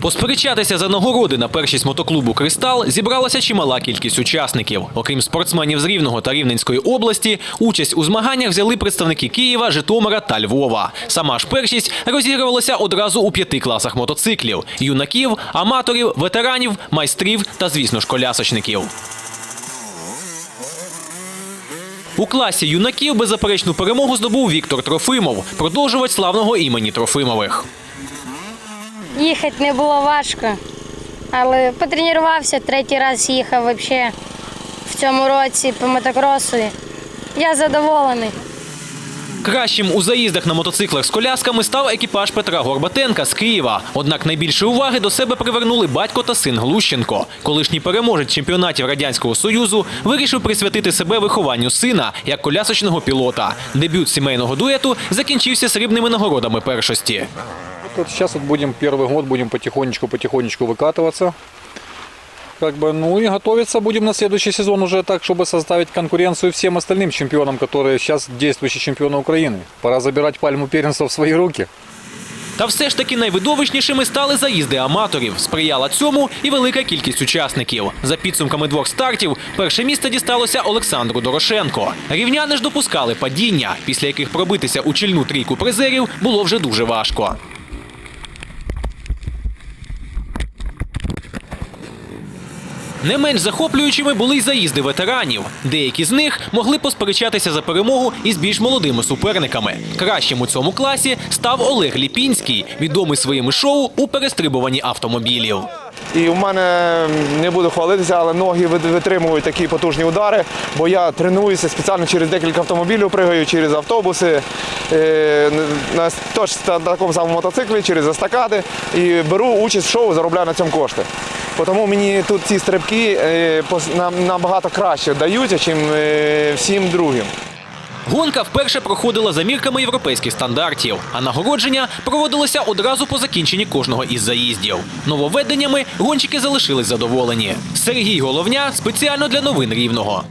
Посперечатися за нагороди на першість мотоклубу Кристал зібралася чимала кількість учасників. Окрім спортсменів з Рівного та Рівненської області, участь у змаганнях взяли представники Києва, Житомира та Львова. Сама ж першість розігрувалася одразу у п'яти класах мотоциклів: юнаків, аматорів, ветеранів, майстрів та, звісно ж, колясочників. У класі юнаків беззаперечну перемогу здобув Віктор Трофимов, продовжувач славного імені Трофимових. Їхати не було важко, але потренувався, третій раз їхав взагалі в цьому році по мотокросу. Я задоволений. Кращим у заїздах на мотоциклах з колясками став екіпаж Петра Горбатенка з Києва. Однак найбільше уваги до себе привернули батько та син Глущенко. Колишній переможець чемпіонатів радянського союзу вирішив присвятити себе вихованню сина як колясочного пілота. Дебют сімейного дуету закінчився срібними нагородами першості. Вот сейчас вот будем первый год будем потихонечку-потихонечку выкатываться. Как бы, ну и готовиться будем на следующий сезон уже так, чтобы составить конкуренцию всем остальным чемпионам, которые сейчас действующие чемпионы Украины. Пора забирать пальму первенства в свои руки. Та все ж таки найвидовищнішими стали заїзди аматорів. Сприяла цьому і велика кількість учасників. За підсумками двох стартів, перше місце дісталося Олександру Дорошенко. Рівняни ж допускали падіння, після яких пробитися у чільну трійку призерів було вже дуже важко. Не менш захоплюючими були й заїзди ветеранів. Деякі з них могли посперечатися за перемогу із більш молодими суперниками. Кращим у цьому класі став Олег Ліпінський, відомий своїми шоу у перестрибуванні автомобілів. І в мене не буду хвалитися, але ноги витримують такі потужні удари, бо я тренуюся спеціально через декілька автомобілів, пригаю через автобуси, е, на такому самому мотоциклі, через естакади і беру участь в шоу, заробляю на цьому кошти. Тому мені тут ці стрибки е, набагато краще даються, ніж е, всім другим. Гонка вперше проходила за мірками європейських стандартів, а нагородження проводилося одразу по закінченні кожного із заїздів. Нововведеннями гонщики залишились задоволені. Сергій головня спеціально для новин рівного.